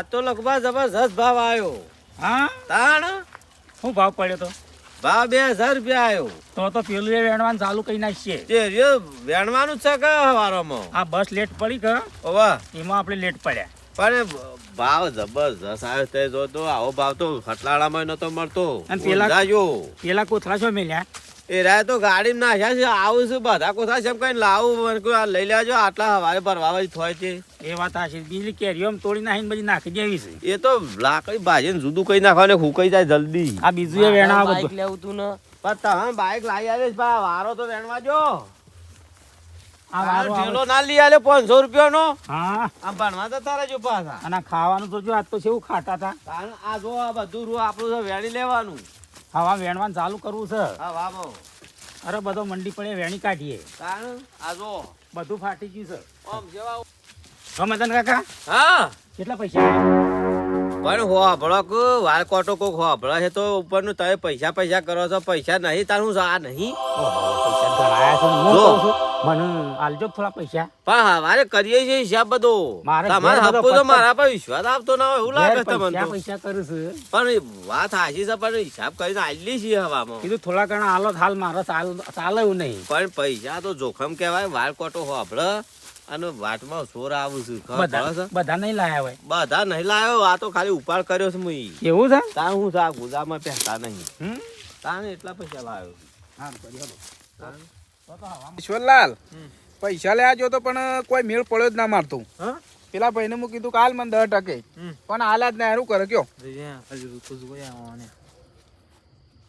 આ તો લગભગ જબરજસ્ત ભાવ આવ્યો. હા? તાણ? શું ભાવ પડ્યો તો? ભાવ બે હજાર રૂપિયા આવ્યો. તો તો પેલું એ વેણવાનું ચાલુ કરી નાખીએ. તે વેણવાનું છે કે વારોમાં આ બસ લેટ પડી કે? ઓવા એમાં આપણે લેટ પડ્યા. પણ ભાવ જબરજસ્ત આવ્યો તે જો તો આવો ભાવ તો ખટલાળામાં નતો મળતો. અને પેલા- પેલા કોથળા છો મેલ્યા? એ રાય તો ગાડી નાખ્યા છે આવું છે બધા કોથા છે કઈ લાવું કોઈ લઈ લેજો આટલા હવારે ભરવા વાળી થોય છે. એ વાત આ છે. બીજી કેરીઓ તોડી નાખીને બધી નાખી દેવી છે. એ તો લાકડી ભાજી જુદું કઈ નાખવાને હુકાઈ જાય જલ્દી. આ બીજું એ વેણા બાઈક બધું. લેવું તું ને. પણ તમે બાઈક લાવી આવે છે વારો તો વેણવા જો આ વારો ઠેલો ના લઈ આલે પાંચસો રૂપિયા નો આમ ભણવા તો તારા જો પાછા. અને આ ખાવાનું તો જો આજ તો એવું ખાટા હતા. આ જો આ બધું રૂ આપણું છે વેણી લેવાનું. હવા વેણવાનું ચાલુ કરવું છે. હા વાહ બહુ. અરે બધો મંડી પડે વેણી કાઢીએ. કારણ આ જો. બધું ફાટી ગયું છે. આમ જેવા ગમે તને કાકા? હા. કેટલા પૈસા પણ હો ભળક વાળ કોટો કોક હો ભળા છે તો ઉપરનું તમે પૈસા પૈસા કરો છો પૈસા નહીં તારું આ નહીં? છે હું. કહું છું, મને આલજો થોડા પૈસા. પણ હવારે કરીએ છીએ હિસાબ બધો. તમારે હપ્પો તો મારા પર વિશ્વાસ આપતો ના હોય એવું લાગે તમને પૈસા કરું છું. પણ વાત હાજી છે પણ હિસાબ કરીને આલી છીએ હવામાં. કીધું થોડા ઘણા હાલો હાલ મારો ચાલ એવું નહીં. પણ પૈસા તો જોખમ કહેવાય વાળ કોટો હોભળ અને વાટમાં સોર આવું છું. બધા નહીં લાયા હોય. બધા નહીં લાયો આ તો ખાલી ઉપાડ કર્યો છે મુઈ. એવું છે? તાણ હું છે આ ગુદામાં પહેરતા નહીં. તાને એટલા પૈસા લાવ્યો. ઈશ્વરલાલ પૈસા લેવા જો તો પણ કોઈ મેળ પડ્યો જ ના મારતો. હા? પેલા ભાઈને મૂકી કીધું કાલ મને દસ ટકે. પણ હાલ જ ના શું કરે કયો?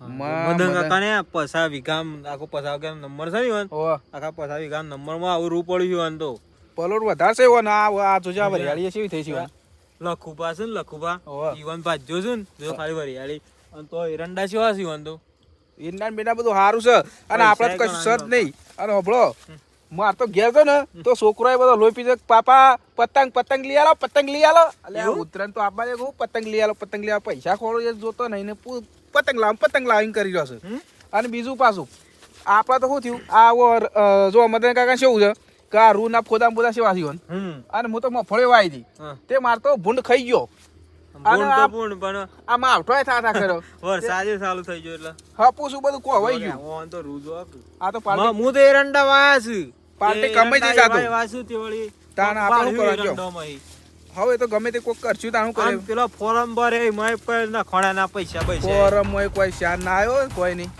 મદન. કાકાને પસા વીઘામ આખો પસા વીઘામ નંબર છે ને આખા પસા વીઘામ નંબરમાં આવું રૂ પડ્યું ઈવન તો. પલોટ વધારે છે એવો આ આ જોજે વરિયાળી છે થઈ છે લખુપા છે ને લખુપા ઈવન ભાજ્યો છે ને જો ખાલી વરિયાળી. અને તો એરંડા છે ઈવન તો. ઈંડા બેટા બધું સારું છે. અને આપણે તો કશું સર નહીં. અને હોભળો માર તો ઘેર તો ને તો છોકરો બધો લોહી પીધો પાપા પતંગ પતંગ લઈ આલો પતંગ લઈ આલો. એટલે ઉત્તરાયણ તો આપવા દે પતંગ લઈ આલો પતંગ લઈ આલો. પૈસા ખોળો એ જોતો નહીં ને પતંગ લાવ પતંગ લાવીને કરી રહ્યો છે. અને બીજું પાછું આપણા તો શું થયું? આ જો મદન કાકા શું છે કે રૂ ના ફોદા બધા સેવા થયો અને હું તો મફળે વાઈ દી તે માર તો ભૂંડ ખાઈ ગયો. હવે તો ગમે તે કોક કરશું તાણું કરે. પેલો ફોરમ ભરે એમાંય પણ ના પૈસા પૈસા ફોરમ કોઈ શાન ના આવ્યો કોઈ નહીં.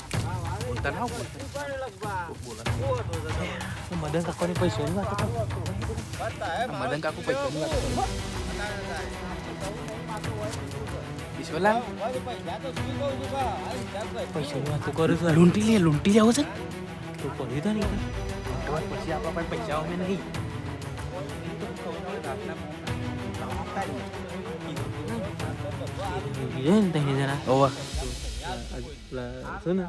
મદન કાકાની પૈસા ની વાત મદન કાકુ પૈસાની વાત કરે. ઈશ્વરલાલ પૈસા ની વાત તો કરું છું લૂંટી લે લૂંટી જાવ છે તો કર્યું તા ને પછી આપણા પાસે પૈસા અમે નહીં ને તઈને જણા ઓવા પેલા છે ને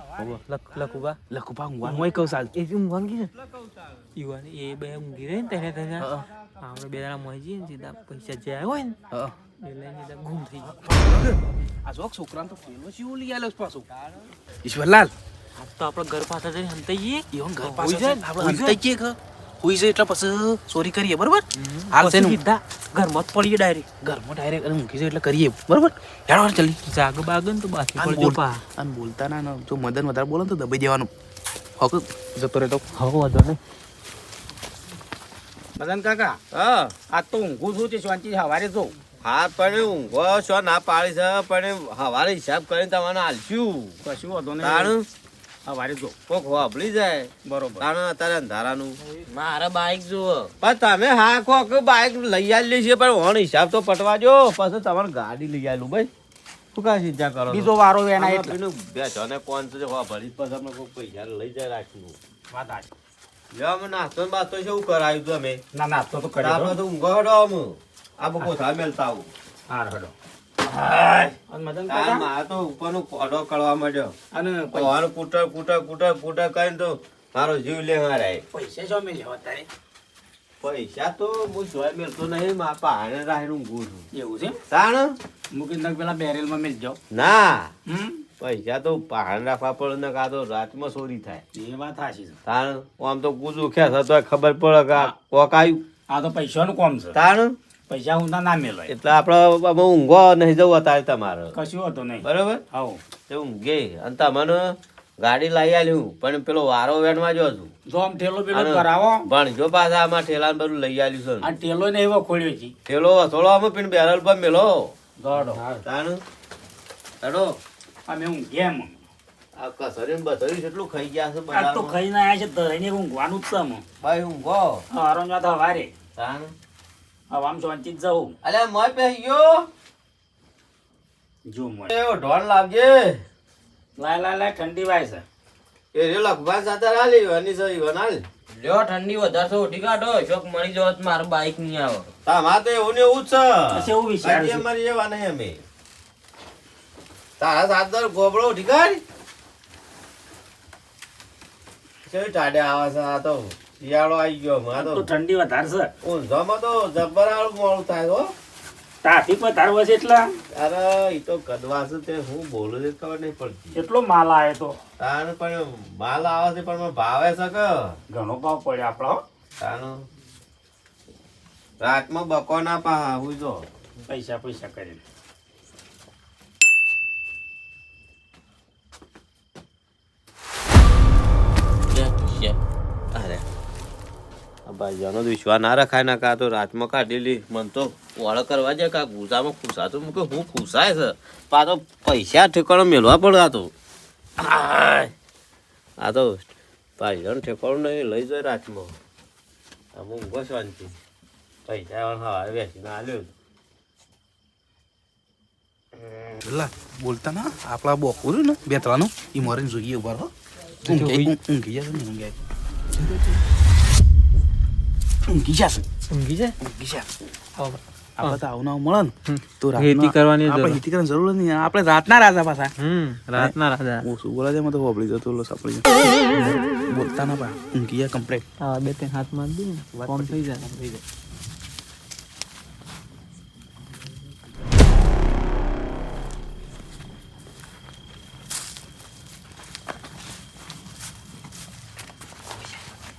લખુબા લખુપા ઊંઘવાનું હોય કહું સાલ એ ઊંઘવાની છે ઈવાન એ બે ઊંઘી રહે ને તેને તેને આપણે બે જણા મળી જઈએ ને સીધા પૈસા જે આવ્યા હોય ને એ લઈને સીધા ગુમ થઈ ગયા આ જોક છોકરાને તો પેલો શિવ લઈ આલ્યો પાછો ઈશ્વરલાલ આ તો આપણે ઘર પાસે જઈને હંતાઈએ જઈએ ઘર પાસે જાય આપણે કે હોઈ છે એટલે પછી ચોરી કરીએ બરોબર? હાલ છે સીધા ઘરમાં જ પડીએ ડાયરેક્ટ ઘરમાં ડાયરેક્ટ ઊંઘી જાય એટલે કરીએ. બરોબર? હેડો જલ્દી. જાગ બાગન તો બાકી પડજો પા. આમ બોલતા ના જો મદન વધારે બોલે ને તો દબાઈ દેવાનું હક જતો રહેતો. હક વાંધો નહીં. મદન કાકા હા. આ તો ઊંઘું છું તે શાંતિ સવારે જો હા પણ ઊંઘો છો ના પાડી છે પણ હવારે હિસાબ કરીને તમને આલશું કશું વાંધો નહીં. સવારે જો કોક વાપરી જાય. બરોબર. તાણ અત્યારે અંધારાનું મારે બાઈક જુઓ. પણ તમે હા કોક બાઈક લઈ આલી છે પણ હોણ હિસાબ તો પટવાજો પછી તમારે ગાડી લઈ આવેલું ભાઈ. શું કા ચિંતા કરો બીજો વારો એના એટલે. પેલું બે જણે કોણ છે હવા ભરી પછી અમને કોક પૈસા લઈ જાય રાખ્યું વાત આ અમે નાસ્તો ને બાસ્તો શું કરાયું તું અમે. ના નાસ્તો તો કરી આપણે દો તો ઊંઘો હડો અમે. આ બકો થા મેલતા આવું. હા હડો. મારે તો ઉપરનો કોડો કરવા માંડ્યો. અને પૈ- પૈસા કૂટર કૂટર કૂટર કૂટર કરીને તો મારો જીવ લે મારે પૈસા શું મેં લેવા તારે? પૈસા તો હું જોઈ મેલતો નહીં મા પાણે રાહીને ઊંઘું છું. એવું છે તાણ? મૂકી નાખ પેલા બેરેલમાં મેં જાઉં ના. હમ? પૈસા તો પાણ રાખવા પડે ને કાં તો રાતમાં ચોરી થાય. એ વાત છે. તાણ? આમ તો કૂદું ઉખ્યા થતો ખબર પડે કે આ કોક આવ્યું આ તો પૈસાનું કોમ છે. તાણ? પૈસા હું ના મેલો એટલે આપણે ઊંઘો નહીં જવું અત્યારે તમારે. કશું હતું નહીં. બરોબર? હા તે ઊંઘે. અને તમને ગાડી લાવી આલ્યું. પણ પેલો વારો વેણવા જો છું જો આમ ઠેલો પેલો કરાવો. પણ ભણજો પાછા આમાં ઠેલા બધું લઈ આલ્યું છે આ ઠેલો ને એવો ખોલ્યો છે. ઠેલો થોડો અમે પણ બેરલ પર મેલો. દોડો તાણ હેડો. અમે હું ગેમ આ કસરી ને બસરી કેટલું ખાઈ ગયા છે બધા તો ખાઈ ના આવ્યા છે ધરાઈને ઊંઘવાનું જ છે અમે ભાઈ ઊંઘો. હારો ના તો વારે તાણ હવે આમ શાંતિ જ જવું. અલ્યા મોય ગયો. જો મળે એવો ઢોળ લાગજે લાય લાય લાય ઠંડી વાય છે. એ રે રાલી વનાલ લ્યો ઠંડી વધારે તો ઉઠી કાઢો. શોક મળી જાવ તો મારું બાઈક નહીં આવે. તામા તો એવું ને એવું પછી છે. એવું વિચાર છે. અમારી એવા નહીં અમે. તારા સાદર ઠીકાય કેવી ટાડે આવે છે આ તો. શિયાળો આવી ગયો મારો તો ઠંડી વધારે છે. જમો તો જબરાળ મોડું થાય હો. તાથી વધારે હોય છે એટલા? અરે એ તો કદવા છે તે હું બોલું છે ખબર નહીં પડતી. એટલો માલ આવે તો. તાન પણ માલ આવે છે પણ ભાવે છે કે? ઘણો ભાવ પડે આપણો તાનો રાતમાં બકો ના પા હું જો. પૈસા પૈસા કરીને. Yeah. અરે. ભાઈજાનો વિશ્વાસ ના રખાય ના કા તો રાતમાં કાઢેલી મન તો વાળ કરવા જાય કા ગુસામાં ખુસાતું મૂકે. હું ખુસાય છે. પા તો પૈસા ઠેકાણો મેળવા પડે તો. આ તો ભાઈજાનો ઠેકાણો નહીં લઈ જાય રાતમાં. આમ ઊંઘો શાંતિ. પૈસા હવા વેચીને આલ્યો પેલા બોલતા ના? આપણા બોકું ને બે ત્રણ એ મરીને જોઈએ ઊભા રહો. ઊંઘી ઊંઘી ને ઊંઘી. ઊંઘી જશે ઊંઘી જાય ઊંઘી જશે આવો. આપણે તો આવું ના આવું મળે ને તો ખેતી રાતના- કરવાની જરૂર. આપણે ખેતી કરવાની જરૂર જ નહીં આપણે રાતના રાજા પાછા હમ રાતના રાજા હું શું બોલા છે એમાં તો હોબળી જતો ઓલો સાંભળી જાય. બોલતા ના પા ઊંઘી જાય કમ્પ્લેટ આ બે ત્રણ હાથ મારી દઈએ ને કોમ થઈ જાય થઈ જાય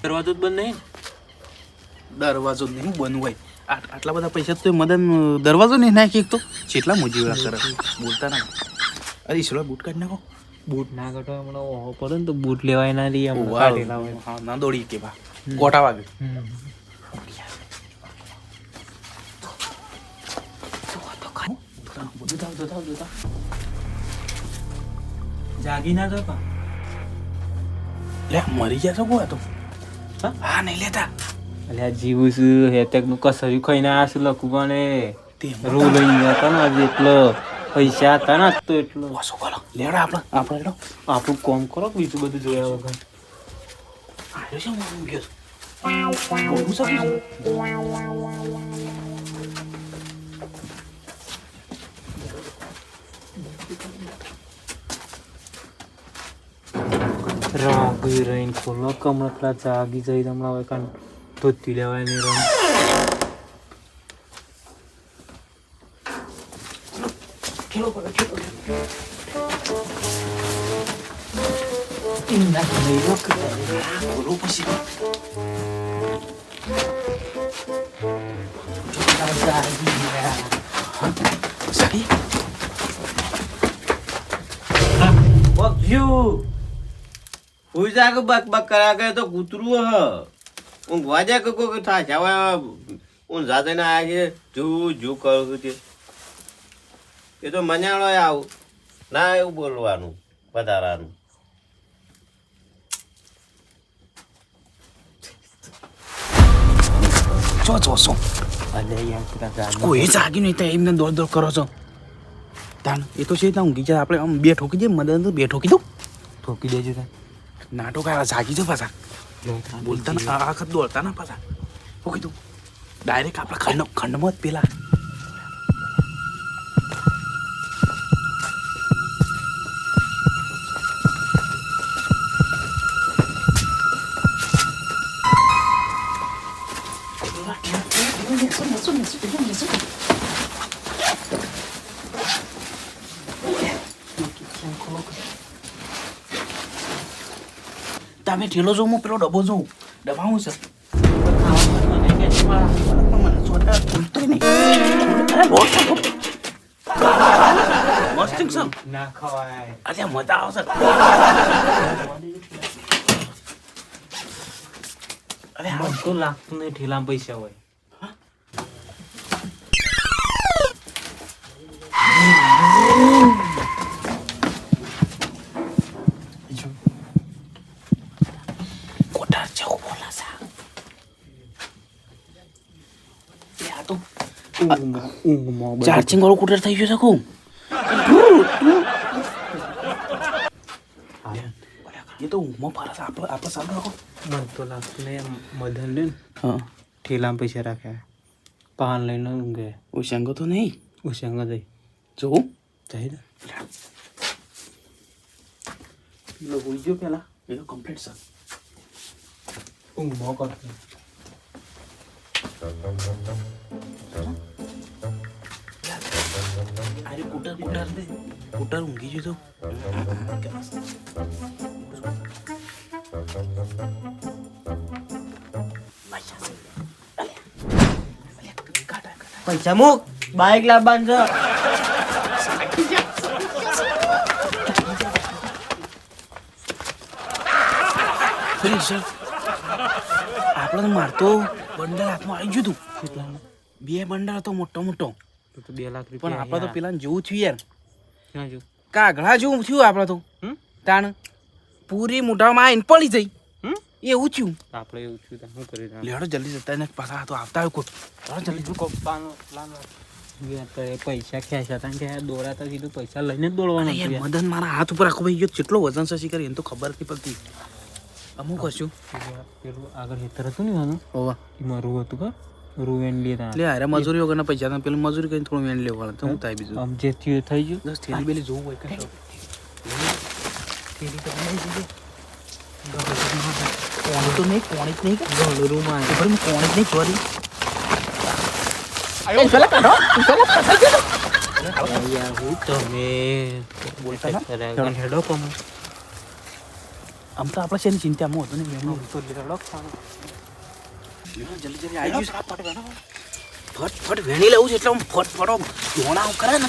દરવાજો જ બંધ નહીં દરવાજો નહીં બંધ હોય આટ- આટલા બધા પૈસા તો મદન દરવાજો નહીં નાખી એક તો. જેટલા મુજીવડા કરે. બોલતા ના. અરે ઈશ્વર બૂટ કાઢી નાખો. બૂટ ના કાઢો હમણાં ઓહો પડે ને તો બૂટ લેવાય ના રહી કાઢેલા હોય હા ના દોડી કે બા. ગોટા વાગે હમ. બધું થાવ જોતા જોતા જાગી ના જતા લે મરી ગયા છો કોઈ તો? હા નહીં લેતા. અલ્યા જીવું છું હેતકનું કસર્યું ખાઈને આવ્યા છું લખુબાને તે રૂ લઈને ગયા ને આજે એટલો. પૈસા હતા ને તો એટલો. ઓછો કરો લેવડા આપણે આપણે લેડો આપણું કોમ કરો બીજું બધું જોયા વગર. આવ્યો છે હું ગયો? રાગી રહીને ખોલો કમળ પેલા જાગી જઈ હમણાં હવે કાન ધોતી લેવાય નહીં રમ બોલું પછી સારી પક્ષ્યું હુઈ જા કે બક બક કર્યા કરે તો કૂતરું હ ઊંઘવા જાય કે કોઈ થાય છે. હું ઊંઝા આયા આવ્યા છે. જુ જુ કરું છે એ તો મજાણો આવું. ના એવું બોલવાનું વધારાનું. જો જો શું? અલે જાગી કોઈ નહીં તો એમને દોડ દોડ કરો છો. તાન એ તો છે ત્યાં ઊંઘી જાય આપણે આમ બે ઠોકી દઈએ મદદ બે ઠોકી દઉં. ઠોકી દેજો. નાટો કાઢા જાગી જાઓ પાછા. બોલતા ના, આ વખત દોડતા ના પાછા. હું કીધું ડાયરેક્ટ આપણા ખંડ ખંડમાં જ પેલા તમે ઠેલો જોઉં હું પેલો ડબ્બો જોઉં ડબ્બા હું છે. મજા આવશે. અરે તો લાગતું નહીં ઠેલામાં પૈસા હોય કોટાર છે હું બોલાશે એ આ તો ઊંઘમાં. ચાર્જિંગ વાળો કુટર થઈ ગયો છે કું એ તો ઊંઘમાં ફરસ આપણે આપણે સામે રાખો મને તો લાગતું લે ને હા ઠેલામાં પૈસા રાખ્યા પાન લઈને ઊંઘે ઉશંગો તો નહીં ઉસંગ જઈ જો જઈ ને પેલો હોઈ ગયો પેલા એ તો કમ્પ્લીટ સર ઊંઘમાં કરતો અરે કુટર કુટર દે કુટર ઊંઘી ગયું તો પૈસા મૂક. બાઈક લાવવાનું છે. આપણે મારતો બંડલ હાથમાં આવી ગયું તું. બે બંડલ હતો મોટો મોટો. તો બે લાખ પણ આપણે તો પેલા જેવું થયું યાર. ક્યાં જો કાગડા જેવું થયું આપણે તો? તાણ પૂરી મોઢામાં આવીને પડી જઈ? એવું થયું. આપણે એવું થયું શું કરી લેડો જલ્દી જતા ને પાછા તો આવતા હોય કોઈ. જલ્દી પ્લાન પૈસા ખેંચ્યા હતા કે દોડાતા સીધું પૈસા લઈને જ દોડવાનું. મદન મારા હાથ ઉપર આખો ભાઈ ગયો. કેટલો વજન છે શીખર એને તો ખબર નથી પડતી. અમુક કરશું પેલું- આગળ હેતર હતું ને આનું હોવા. એમાં રૂ હતું કા? રૂ એન લીધા. એટલે અરે મજૂરી વગરના પૈસા તમે પેલું મજૂરી કરીને થોડું વેણ લેવા તો હું થાય બીજું? આમ જે થયું થઈ ગયું. બસ થેલી બેલી જોવું હોય કે થેલી. તો કોણી નહીં કોણી જ નહીં કોણી જ નહીં ફરી યાર હું તમે? બોલતા હેડો કમ. આમ તો આપણે છે ને ચિંતામાં હતું ને એમનો તો લેડો ખાનો જલ્દી જલ્દી આવી ગયું ફટ ફટ વેણી. લેવું છે એટલે આમ ફટ ફટો ધોણા કરે ને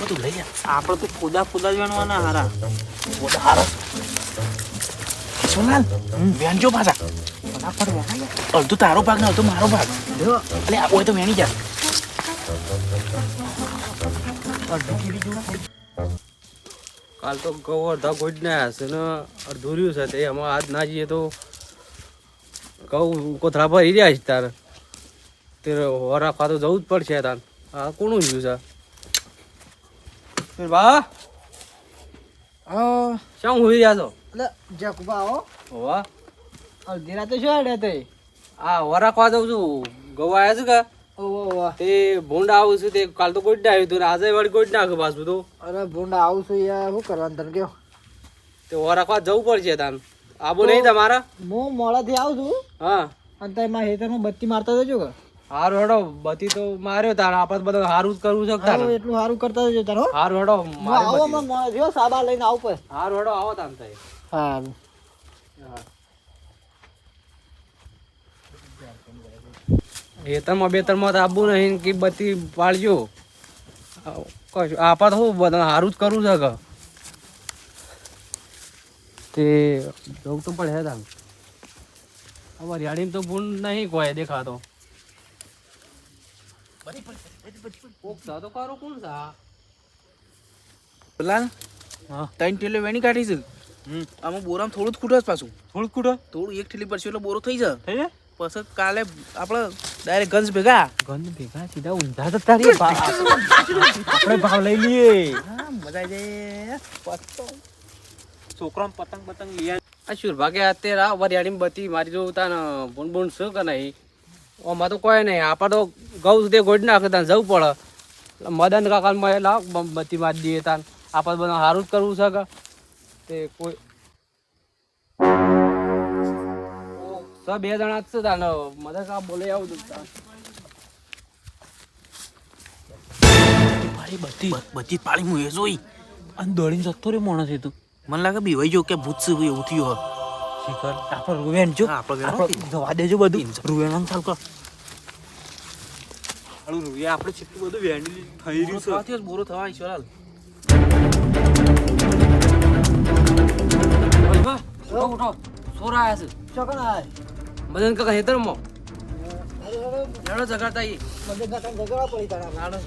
બધું લઈ લે. આપણે તો ખુદા ખુદા જ વેણવાના હારા. બોલ હારો. સોનાલ વેણજો પાછા. ફટાફટ વેણાય. અડધું તારો ભાગ ને અડધું મારો ભાગ. એટલે હોય તો વેણી જા. અડધું કેવી જોવા કાલ તો ગૌ અડધા ગોઈ ના હશે ને અડધું રહ્યું છે તે એમાં આજ ના જઈએ તો ઘઉં કોથળા ભરી રહ્યા છે તારે. તે વરા ખાતો તો જવું જ પડશે તાર. આ કોનું જ્યું છે? બા. શું હોઈ રહ્યા છો? એટલે જકુબા આવો. હોવા. અડધી રાતે શું હેડે તે? આ વરા રાખવા જાઉં છું. ગવા આવ્યા છે કે? તે ભૂંડા આવું છું તે કાલ તો ગોઈ આવ્યું હતું ને આજે વળી ગોઈ નાખ્યું પાછું તો. અરે ભૂંડા આવું છું યાર શું કરવાનું તને કયો તે વર રાખવા જવું પડશે તાન. આબુ નહીં તમારા? હું મોડાથી આવું છું. હા. અને તમે મારા હેતરમાં બત્તી મારતા જજો કે. હારું હેડો બત્તી તો માર્યો તાર. આપણે બધું હારું જ કરવું છે તાર? એટલું હારું કરતા જજો તારો હારું હેડો આવો મને હમણાં મોડા થયો સાબા લઈને આવું પર હારું હેડો આવો તાન થાય સારું ખેતરમાં બેતરમાં તો આબુ નહીં કે બધી પાડજો. કશું. હું બધા હારું જ કરવું છે કે? તે જવું તો પડે તાન અમારી તો ભૂલ નહીં કોઈ દેખાતો. પેલા હા. ત્રણ ટેલે વેણી કાઢી છે. હમ. આમાં બોરામાં થોડું જ ખૂટે પાછું. થોડું કુડો થોડું એક ઠેલી પડશે એટલે બોરો થઈ જાય. થઈ જાય? પછી કાલે આપણે ડાયરેક્ટ ગંજ ભેગા. ભેગા? સીધા ઊંધા જતા રહીએ ભાવ આપણે ભાવ લઈ લઈએ. હા મજા આવી જાય. છોકરાને પતંગ પતંગ લઈ આ ભાગે અત્યારે આ વરિયાળી બતી મારી જોઉં તાને બુન બુન શું કે નહીં? ઓમાં તો કોઈ નહીં. આપણે તો ગૌ સુધી ગોઠ નાખે તાને જવું પડે. મદન કાકા માં લાવ બતી મારી દઈએ તાને આપણે બધા સારું જ કરવું છે કે. તે કોઈ ઓ, બે જણા છે તાને મદન કાકા બોલે આવું તું તાન મારી બધી બધી પાળી હું એ જોઈ. અને દોડીને જતો રે માણસ એ તું. મને લાગે બીવાઈ જો કે ભૂત સુ એવું થયું. શિખર આપણે રૂવેન જો. હા, આપણે જવા દેજો બધું. રૂવેન ચાલ કર હાલું રૂવે આપણે કેટલું બધું વેન્ડી થઈ રહ્યું છે. બોરો થવા ઈશ્વરલાલ ઉઠો ઉઠો. સોર આયા છે. ચોકન આય મદન કાકા હેતર મો. લડો ઝઘડતા ઈ મદન કાકા ઝઘડા પડી તારા લાડો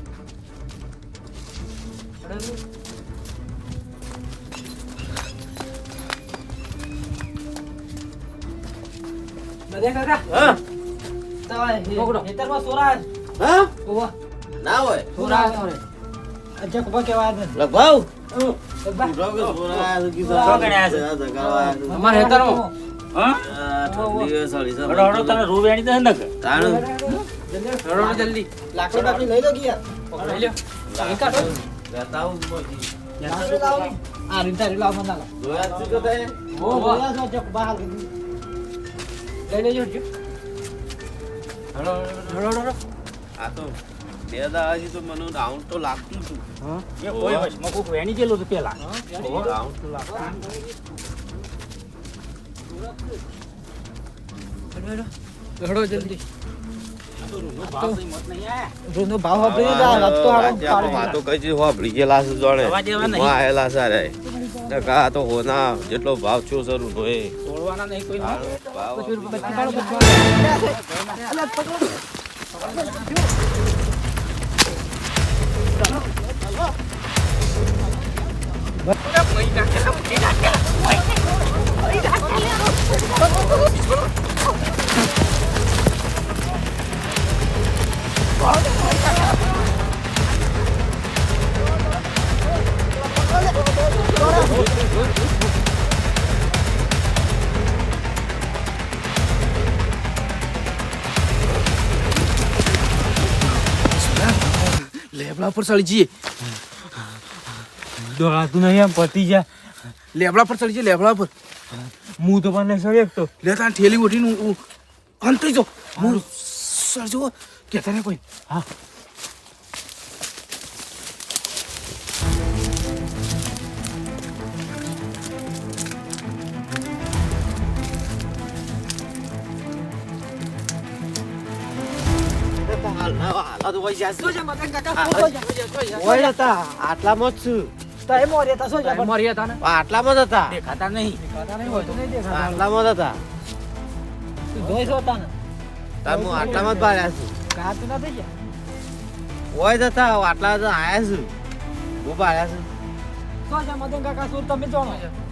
ને. લડો ને જલ્દી લાકડી બાકડી લઈ લો ગયા લઈ. આ રીતે રી લાવો મને જોયા છે કે તે? ઓ બોલા છો અજે કુબા હાલ કીધું લઈ લેજો હળો હળો હળો આ તો બે દાડાથી તો મને રાઉન્ડ તો લાગતું હતું. એ કોઈ વચમાં કોક વેણી ગયેલું હતું પેલા. રાઉન્ડ તો લાગતું હળો જલ્દી. રૂનો ભાવ આપી દીધા રાત તો હારો આજે આપણે વાતો કઈ છે હોભળી ગયેલા છે જોડે. આયેલા છે રે ટકા તો હોના જેટલો ભાવ છો જરૂર હોય તોડવાના નહીં કોઈ ભાવ પર ચડી જઈએ દોડાતું નહીં એમ પતી જા. લેબડા પર ચડી જઈએ લેબડા પર. હું તો પણ એક શકતો લે તાર ઠેલી ઉઠીને અંતરી જો. હું સરજો કેતા ને કોઈ. હા. આટલામાં જ છું. છો. આટલા હું ભાડ્યા છું.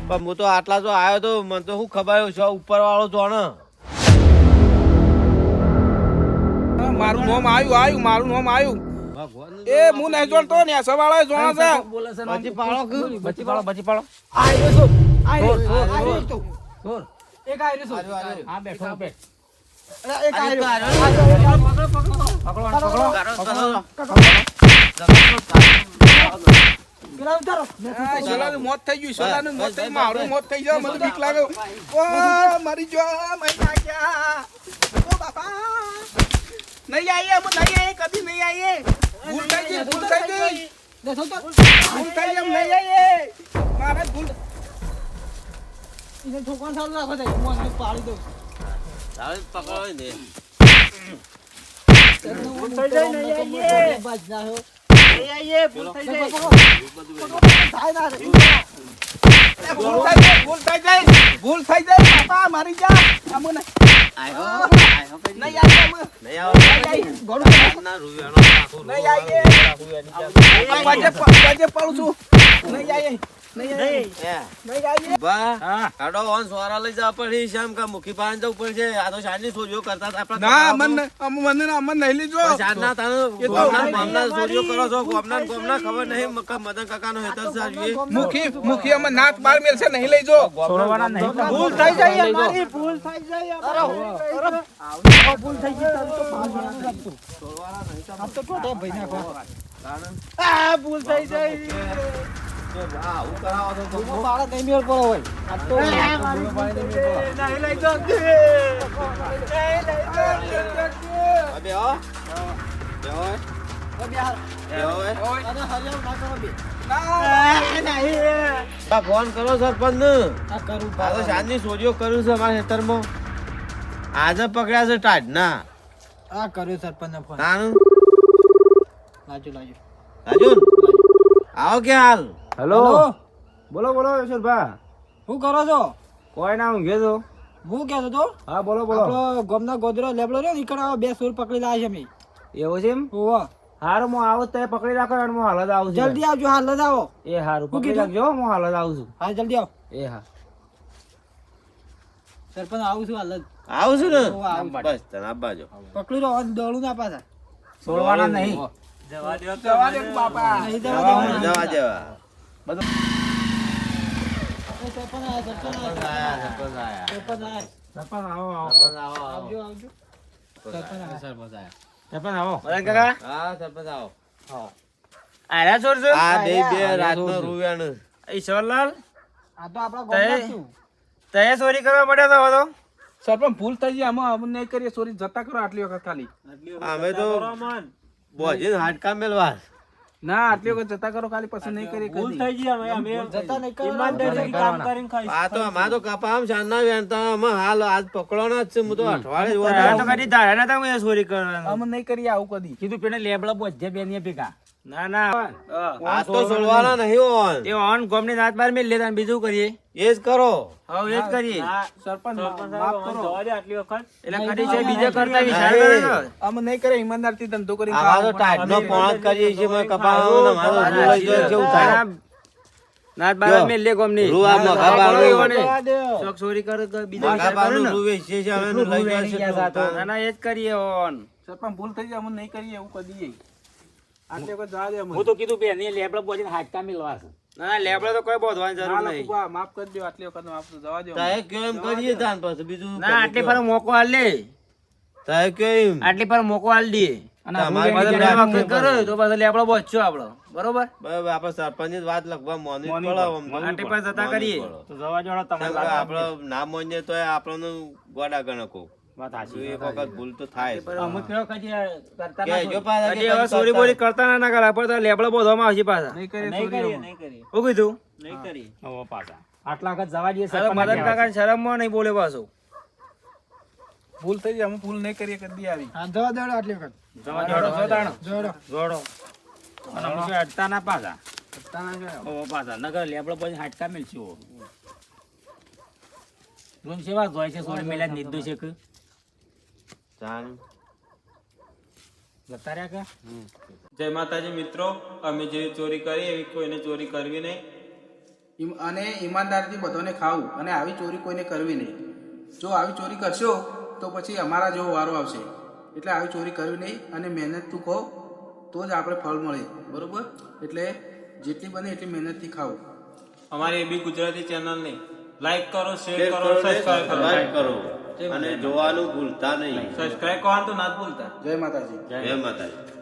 પણ તો આટલા જો આવ્યો તો મને તો શું ખબર છે ઉપર વાળો જોણ મારું નામ આવ્યું આવ્યું, મારું નામ આવ્યું. એ હું નહીં જોડતો ને સવાળા જોણા છે. બચી પાળો બચી પાળો બચી પાળો આવ્યો છું આવ્યો છું ઉતારો સોલાનું મોત થઈ ગયું સોલાનું મોત થઈ મારું મોત થઈ જાય મને બીક લાગ્યો ઓ, મારી જો મારી નાખ્યા. નહીં આઈએ હું નહીં આઈએ કદી નહીં આઈએ ભૂલ થઈ ગઈ ભૂલ થઈ ગઈ દેખો તો ભૂલ થઈ ગઈ એમ નહીં આઈએ મારે ભૂલ એને છોકરા સારું રાખો દે હું આને પાડી દઉં પકડો ને થઈ જાય નહીં આઈએ બાજ ના હો ભૂલ થઈ પકડો, ગઈ પકડો. થાય ના. ભૂલ થઈ ગઈ ભૂલ થઈ ગઈ ભૂલ થઈ ગઈ બાપા મારી જા આમ પાડું છું નહીં આઈએ નહીં આઈએ એ, નહીં આઈએ બા હા. કાઢો ઓન સોરા લઈ જવા પડી શ્યામ મુખી પાન જવું પડશે? આ તો શાનની ચોરીઓ કરતા હતા આપણા ના છોકરાઓ મને અમ મને ના અમને નહીં લીધો. તો શાનના તાણે એ તો ગોમના નહીં, ગોમના ચોરીઓ કરો છો ગોમના ને ગોમના ખબર નહીં મકા હેતર છે મુખી મુખી અમે નાક બાર મેળશે છે નહીં લઈ જો ભૂલ થઈ જાય ભૂલ થઈ જાય. ભૂલ થઈ આ ભૂલ થઈ જાય. ના ફોન કરો સરપંચ ને શાનની ચોરીઓ કર્યું છે અમારા ખેતરમાં આજે પકડ્યા છે ટાઢના આ કર્યો સરપંચ ફોન તાણ લાજુ લાજુ રાજુ આવો કે હાલ હેલો બોલો બોલો યશોરભા શું કરો છો? કોઈ ના ઊંઘે તો. હું કહેતો તો? હા બોલો બોલો. આપણો ગમના ગોદરો લેબડો રહ્યો નીકળ આવો બે સૂર પકડી લાવે છે મેં એવું છે એમ? ઓવા હારું હું આવું તે પકડી રાખો અને હું હાલત આવું છું જલ્દી આવજો હાલત આવો એ હારું પકડી રાખજો હું હાલત આવું છું. હા જલ્દી આવો. એ હા. સરપંચ આવું છું હાલત આવું છું ને? બસ તને જો પકડી રહો અને દોડું ના પાછા. છોડવાના નહીં. જવા દો જવા દે બાપા. નહીં જવા દેવાના. જવા. દેવા આર્યા ચોર કરવા પડ્યો તો હતો સરપંચ ભૂલ થઈ જાય આમાં અમે નહીં કરીએ ચોરી જતા કરો આટલી વખત ખાલી. અમે તો બોજીને હાડકા મેલવા ના આટલી વખત જતા કરો ખાલી પસંદ નહીં કરી ભૂલ થઈ ગઈ અમે અમે જતા નહીં કરો. ઈમાનદારીથી કામ કરીને ખાઈશું. આ તો અમાર તો કપામ શાના વેન તો અમે હાલ આજ પકડો જ છે હું તો અઠવાડિયે તો કરી ધાર્યા નતા હું સોરી ચોરી કરવાનું. અમે નહીં કરી આવું કદી. કીધું પેલા લેબડા બોજે બેનીએ ભેગા. ના ના. આ તો છોડવાના નહીં. ઓન એ ઓન ગોમની નાત બાર મેલ લેતા બીજું કરીએ. એ જ કરો. હા એ જ કરીએ. સરપંચ માફ કરો. જવા દે આટલી વખત. એટલે કરી છે બીજે કરતા વિચાર કરે છે. અમે નહીં કરીએ ઈમાનદારથી ધંધો કરી આ તો ટાઈટનો પોણ જ કરીએ છીએ અમે કપાવાનો ને અમારો રૂ લઈ કેવું થાય? નાત બાર જો, મેલ લે ગોમની રૂ આ મઘા બારનું. એવાને. જવા દે. ચોક ચોરી કરે બીજા માગા વિચાર કરે બારનું ને. રૂ વેચીએ છીએ, અમે લઈ જાય છે ના ના એ જ કરીએ ઓન. સરપંચ ભૂલ થઈ જાય અમે નહીં કરીએ એવું કદી આટલી જવા દે અમને. હું તો કીધું બેનીએ લેબડા બોજીને હાટકા મિલવા છે. ના ના લેબડો તો કોઈ બોધવાની જરૂર ના, ના, નહીં. માફ કરી દો આટલી વખત માફ જવા દો તાએ કયો એમ કરીએ તાન પછી બીજું ના આટલી પર મોકો આલ લે. તાએ કયો એમ? આટલી પર મોકો આલ દે. અને તમારે બે કરો. તો પછી લેબડો બચશો આપણો બરોબર? બરાબર આપણે વાત લખવા મોની જ પડે આમ તો. આટલી પર જતા મોની તો જવા જોડો તમે કેમ કે આપણે ના તો આપણને ગોડા ગણકો. વાત સાચી એક વખત ભૂલ તો થાય જ. અમે કદી કરતા કે જો પાછા કદી હવે ચોરી બોરી કરતા ના ના કરે આપણે લેબડો બોધવામાં આવશે પાછા. નહીં કરીએ નહીં ચોરી નહીં કરીએ. શું કીધું? નહીં કરી હવે પાછા. આટલા વખત જવા દઈએ હવે મદદ કાકા શરમમાં નહીં બોલે પાછું. ભૂલ થઈ જાય અમે ભૂલ નહીં કરીએ કદી આવી. હા, જવા દેવડો આટલી વખત. જવા જોડો જોતાણો જોડો. જોડો અને અમે કઈ ના પાછા. ઓ પાછા નગર લેબડો પછી હાટકા મિલશે રૂમ સેવા છે મેલા છે જતા રહ્યા કે? જય માતાજી મિત્રો અમે જે ચોરી કરી એવી કોઈને ચોરી કરવી નહીં. અને ઈમાનદારીથી બધાને ખાવું અને આવી ચોરી કોઈને કરવી નહીં. જો આવી ચોરી કરશો તો પછી અમારા જેવો વારો આવશે. એટલે આવી ચોરી કરવી નહીં અને મહેનત તું કહો તો જ આપણે ફળ મળે. બરોબર? એટલે જેટલી બને એટલી મહેનતથી ખાવું અમારી એબી ગુજરાતી ચેનલને. લાઈક કરો શેર કરો કરો સબસ્ક્રાઈબ કરો. લાઈક કરો. અને જોવાનું ભૂલતા નહીં. સબસ્ક્રાઈબ કરવાનું તો ના ભૂલતા. જય માતાજી. જય માતાજી.